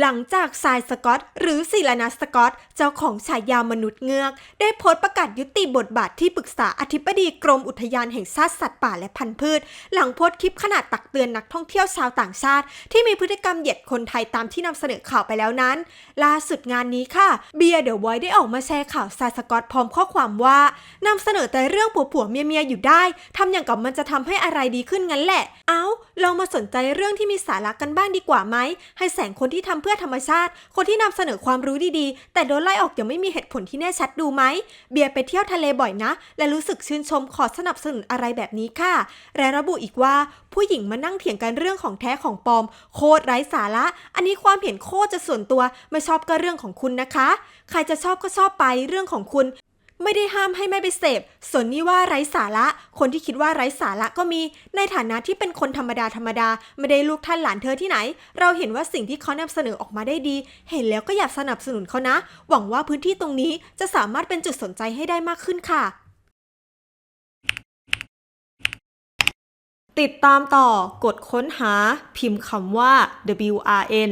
หลังจากทรายสกอต หรือศิลานาสกอต เจ้าของฉายามนุษย์เงือก ได้โพสต์ประกาศยุติบทบาทที่ปรึกษาอธิบดีกรมอุทยานแห่งชาติสัตว์ป่าและพันธุ์พืช หลังโพสต์คลิปขนาดตักเตือนนักท่องเที่ยวชาวต่างชาติ ที่มีพฤติกรรมเหยียดคนไทยตามที่นำเสนอข่าวไปแล้วนั้น ล่าสุดงานนี้ค่ะเบียร์เดอะไวท์ได้ออกมาแชร์ข่าวทรายสกอตพร้อมข้อความว่านำเสนอแต่เรื่องผัวผัวเมียเมียอยู่ได้ทำอย่างกับมันจะทำให้อะไรดีขึ้นงั้นแหละ เอ้าลองมาสนใจเรื่องที่มีสาระกันบ้างดีกว่าไหมให้แสงคนที่ทำพื่อธรรมชาติ คนที่นำเสนอความรู้ดีๆ แต่โดนไล่ออกอย่างไม่มีเหตุผลที่แน่ชัดดูไหม เบียร์ไปเที่ยวทะเลบ่อยนะ และรู้สึกชื่นชมขอสนับสนุนอะไรแบบนี้ค่ะ และระบุอีกว่า ผู้หญิงมานั่งเถียงกันเรื่องของแท้ของปลอม โคตรไร้สาระ อันนี้ความเห็นโคตรจะส่วนตัว ไม่ชอบก็เรื่องของคุณนะคะ ใครจะชอบก็ชอบไปเรื่องของคุณ ไม่ได้ห้ามให้ไม่ไปเสพส่วนนี้ว่าไร้สาระ คนที่คิดว่าไร้สาระก็มี ในฐานะที่เป็นคนธรรมดาธรรมดา ไม่ได้ลูกท่านหลานเธอที่ไหน เราเห็นว่าสิ่งที่เขานำเสนอออกมาได้ดี เห็นแล้วก็อยากสนับสนุนเขานะ หวังว่าพื้นที่ตรงนี้จะสามารถเป็นจุดสนใจให้ได้มากขึ้นค่ะ ติดตามต่อกดค้นหา พิมพ์คำว่า WRN